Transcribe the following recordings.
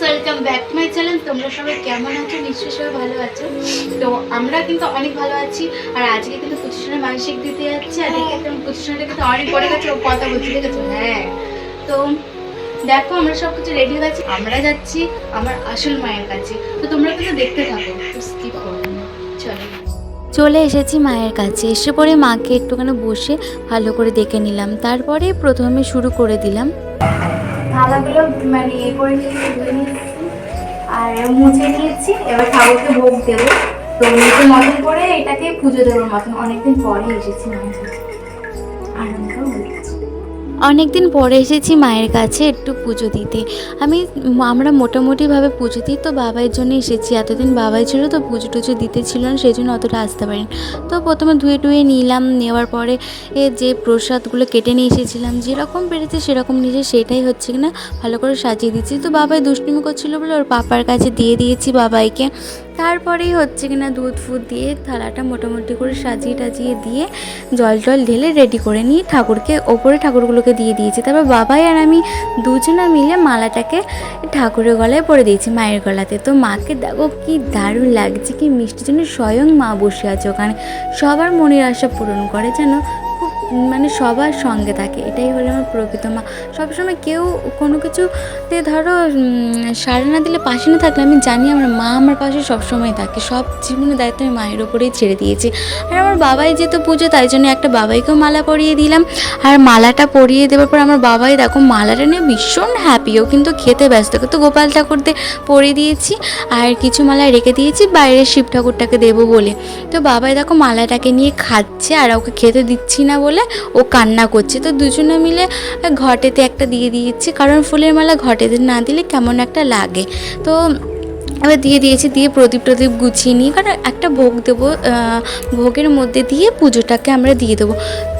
Friends welcome back to my channel তোমরা সবাই কেমন আছো? নিশ্চয়ই সবাই ভালো আছো। তো আমরা কিন্তু অনেক ভালো আছি, আর আজকে কিন্তু পজিশনের মানসিক দিতে যাচ্ছি, আর দেখে পজিশনটা কিন্তু অনেক পড়ে গেছে, ও কথা বলছি দেখেছ হ্যাঁ। তো দেখো, আমরা সব কিছু রেডি হয়ে গেছি, আমরা যাচ্ছি আমার আসল মায়ের কাছে। তো তোমরা কিন্তু দেখতে থাকো স্কিপ করো চলো। চলে এসেছি মায়ের কাছে, এসে পরে মাকে একটুখানি বসে ভালো করে দেখে নিলাম, তারপরে প্রথমে শুরু করে দিলাম। থালাগুলো মানে ইয়ে করে নিয়েছি। আর মুছে নিয়েছি। এবার ঠাকুরকে ভোগ দেবো। তো নিজের মতন করে এটাকে পুজো দেওয়ার মতন অনেকদিন পরে এসেছি আনন্দ হচ্ছে। অনেক দিন পরে এসেছি মায়ের কাছে একটু পুজো দিতে। আমি আমরা মোটামুটিভাবে পুজো দিই, তো বাবাইয়ের জন্য এসেছি। এতদিন বাবাই ছিল, তো পুজো টুজো দিতে ছিল না, সেই জন্য অতটা আসতে পারিনি। তো প্রথমে ধুয়ে টুয়ে নিলাম, নেওয়ার পরে এ যে প্রসাদগুলো কেটে নিয়ে এসেছিলাম, যেরকম পেরেছে সেরকম নিজে সেটাই হচ্ছে কিনা ভালো করে সাজিয়ে দিচ্ছি। তো বাবাই দুষ্টুমি করছিল বলে ওর পাপার কাছে দিয়ে দিয়েছি বাবাইকে। তারপরেই হচ্ছে কিনা দুধ ফুধ দিয়ে থালাটা মোটামুটি করে সাজিয়ে টাজিয়ে দিয়ে জল টল ঢেলে রেডি করে নিয়ে ঠাকুরকে, ওপরে ঠাকুরগুলোকে দিয়ে দিয়েছি। তারপর বাবাই আর আমি দুজনা মিলে মালাটাকে ঠাকুরের গলায় পরে দিয়েছি মায়ের গলাতে। তো মাকে দেখো কি দারুণ লাগছে, কি মিষ্টির জন্য স্বয়ং মা বসে আছে ওখানে। সবার মনের আশা পূরণ করে, যেন মানে সবার সঙ্গে থাকে, এটাই হলো আমার প্রকৃত মা। সবসময় কেউ কোনো কিছুতে ধরো সাড়া না দিলে পাশে না থাকলে আমি জানি আমার মা আমার পাশে সবসময় থাকে, সব জীবনের দায়িত্ব আমি মায়ের ওপরেই ছেড়ে দিয়েছি। আর আমার বাবাই যেহেতু পুজো, তাই জন্য একটা বাবাইকেও মালা পরিয়ে দিলাম। আর মালাটা পরিয়ে দেওয়ার পর আমার বাবাই দেখো, মালাটা নিয়ে ভীষণ হ্যাপিও কিন্তু খেতে ব্যস্ত। কিন্তু গোপাল ঠাকুরদের পরিয়ে দিয়েছি, আর কিছু মালা রেখে দিয়েছি বাইরে শিব ঠাকুরটাকে দেবো বলে। তো বাবাই দেখো, মালাটাকে নিয়ে খাচ্ছে, আর ওকে খেতে দিচ্ছি না বলে ও কান্না করছে। তো দুজনে মিলে ঘটেতে একটা দিয়ে দিয়েছি, কারণ ফুলের মালা ঘটেতে না দিলে কেমন একটা লাগে। তো এবার দিয়ে দিয়েছি, দিয়ে প্রদীপ প্রদীপ গুছিয়ে নিয়ে কারণ একটা ভোগ দেবো ভোগের মধ্যে দিয়ে পুজোটাকে আমরা দিয়ে দেবো।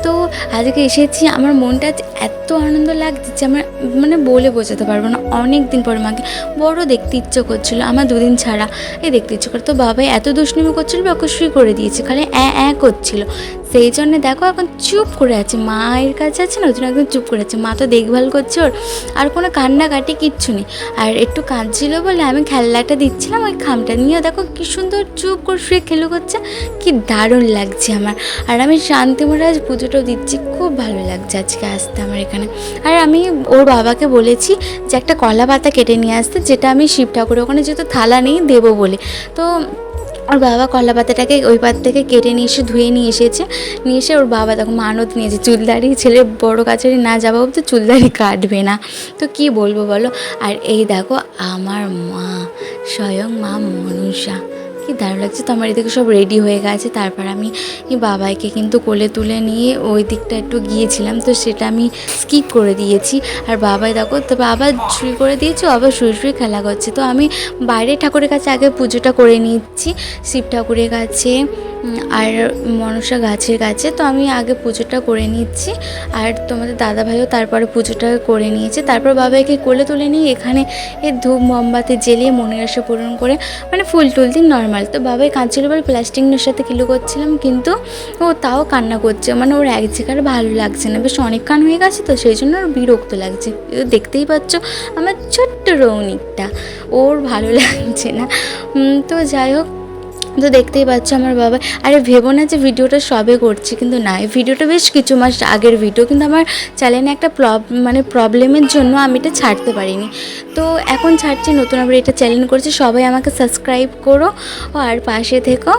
তো আজকে এসেছি, আমার মনটা এত আনন্দ লাগছে যে আমার মানে বলে বোঝাতে পারব না। অনেক দিন পর মাকে বড় দেখতে ইচ্ছে করছিল, আমার দুদিন ছাড়া। এই দেখতে ইচ্ছে করে, তো বাবাই এত দুষ্টুমি করছিল বা শুই করে দিয়েছে, খালি অ্যাঁ অ্যাঁ করছিল। সেই জন্য দেখো এখন চুপ করে আছে। মায়ের কাছে আছে না, ওই জন্য একদম চুপ করে আছে। মা তো দেখভাল করছে ওর, আর কোনো কান্নাকাটি কিচ্ছু নেই। আর একটু কাঁদছিল বলে আমি খেলনাটা দিচ্ছিলাম, ওই খামটা নিয়ে দেখো কি সুন্দর চুপ করে শুয়ে খেলো করছে, কি দারুণ লাগছে আমার। আর আমি শান্তি মহারাজ পুজোটাও দিচ্ছি, খুব ভালো লাগছে আজকে আসতে আমার এখানে। আর আমি ওর বাবাকে বলেছি যে একটা কলা পাতা কেটে নিয়ে আসতে, যেটা আমি শিব ঠাকুরের ওখানে যেহেতু থালা নেই, দেবো বলে। তো ওর বাবা কলা পাতাটাকে ওই পাত থেকে কেটে নিয়ে এসে ধুয়ে নিয়ে এসেছে। নিয়ে এসে ওর বাবা তখন মানত নিয়েছে চুলদাড়ি ছেলে বড় কাছারি না যাব তো চুলদাড়ি কাটবে না। তো কি বলব বলো? আর এই দেখো, আমার মা, স্বয়ং মা মনুষা। কি দারুণ লাগছে। তো আমার এদিকে সব রেডি হয়ে গেছে। তারপর আমি বাবাইকে কিন্তু কোলে তুলে নিয়ে ওই দিকটা একটু গিয়েছিলাম। তো সেটা আমি স্কিপ করে দিয়েছি। আর বাবাই দেখো, তো বাবা শুয়ে করে দিয়েছি আবার শুয়ে শুয়ে খেলা করছে। তো আমি বাইরে ঠাকুরের কাছে আগে পুজোটা করে নিচ্ছি। শিব ঠাকুরের কাছে আর মনসা গাছের কাছে তো আমি আগে পুজোটা করে নিচ্ছি। আর তোমাদের দাদা ভাইও তারপরে পুজোটা করে নিয়েছে। তারপর বাবাকে কোলে তুলে নিয়ে এখানে এ ধূপ, মোমবাতি জ্বেলিয়ে মনের আশা পূরণ করে মানে ফুল টুল দিন নর্মাল তো বাবাই কাঁদছিল বলে প্লাস্টিকের সাথে কিলো করছিলাম, কিন্তু ও তাও কান্না করছে। মানে ওর এক জায়গায় ভালো লাগছে না। বেশ অনেক কান হয়ে গেছে তো, সেই জন্য ওর বিরক্ত লাগছে। দেখতেই পাচ্ছ আমার ছোট্ট রৌনিকটা। ওর ভালো লাগছে না। তো যাই হোক তো দেখতেই পাচ্ছ আমার বাবা। আরে ভেবো না যে ভিডিওটা সবে করছি, কিন্তু না, এই ভিডিওটা বেশ কিছু মাস আগের ভিডিও কিন্তু আমার চ্যানেলে একটা মানে প্রবলেমের জন্য আমি এটা ছাড়তে পারিনি। তো এখন ছাড়ছি, নতুন আবার এটা চ্যালেঞ্জ করছি, সবাই আমাকে সাবস্ক্রাইব করো, আর পাশে থেকো।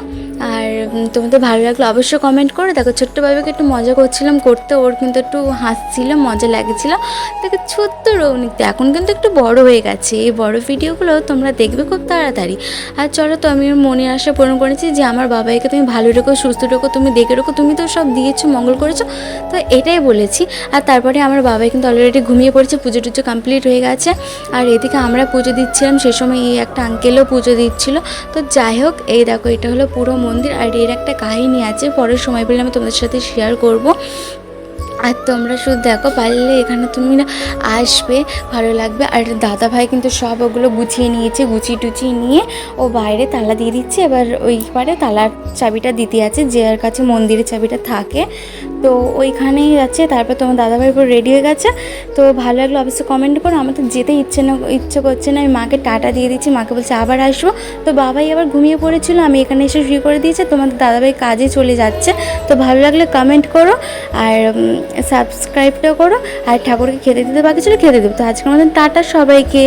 আর তোমাদের ভালো লাগল অবশ্যই কমেন্ট করো। দেখো, ছোট্ট বাবাকে একটু মজা করছিলাম করতে, ওর কিন্তু একটু হাসছিল, মজা লাগছিল। দেখো, ছোট্ট রৌনিকটা এখন কিন্তু একটু বড় হয়ে গেছে। এই বড় ভিডিওগুলো তোমরা দেখবে খুব তাড়াতাড়ি। আর চলো তো, আমি মনের আশা পূরণ করেছি যে আমার বাবাইকে তুমি ভালো রেখো, সুস্থ রেখো, তুমি দেখে রেখো, তুমি তো সব দিয়েছ, মঙ্গল করেছ। তো এটাই বলেছি। আর তারপরে আমার বাবাই কিন্তু অলরেডি ঘুমিয়ে পড়েছে, পুজো টুজো কমপ্লিট হয়ে গেছে। আর এদিকে আমরা পুজো দিচ্ছিলাম, সে সময় এই একটা আঙ্কেলও পুজো দিচ্ছিল। তো যাই হোক, এই দেখো, এটা হলো পুরো মন্দির আর এর একটা কাহিনী আছে, পরের সময় পেলে আমি তোমাদের সাথে শেয়ার করব। আর তোমরা শুধু দেখো, পারলে এখানে তুমি না আসবে, ভালো লাগবে। আর দাদা ভাই কিন্তু সব ওগুলো গুছিয়ে নিয়েছে, গুছিয়ে টুচিয়ে নিয়ে ও বাইরে তালা দিয়ে দিচ্ছে। এবার ওই পারে তালার চাবিটা দিতে আছে, যে যার কাছে মন্দিরের চাবিটা থাকে। তো ওইখানেই যাচ্ছে, তারপর তোমার দাদাভাই পুরো রেডি হয়ে গেছে। তো ভালো লাগল অবশ্যই কমেন্ট করো, আমার তো যেতে ইচ্ছে না, ইচ্ছে করছে না। আমি মাকে টাটা দিয়ে দিচ্ছি, মাকে বলছে আবার আসব। তো বাবাই আবার ঘুমিয়ে পড়েছিল, আমি এখানে এসে শুয়ে করে দিয়েছে, তোমাদের দাদাভাই কাজে চলে যাচ্ছে। তো ভালো লাগলে কমেন্ট করো, আর সাবস্ক্রাইবটা করো, আর ঠাকুরকে খেতে দিতে বাকি ছিল, খেতে দেবো। তো আজকের মতন টাটা সবাইকে।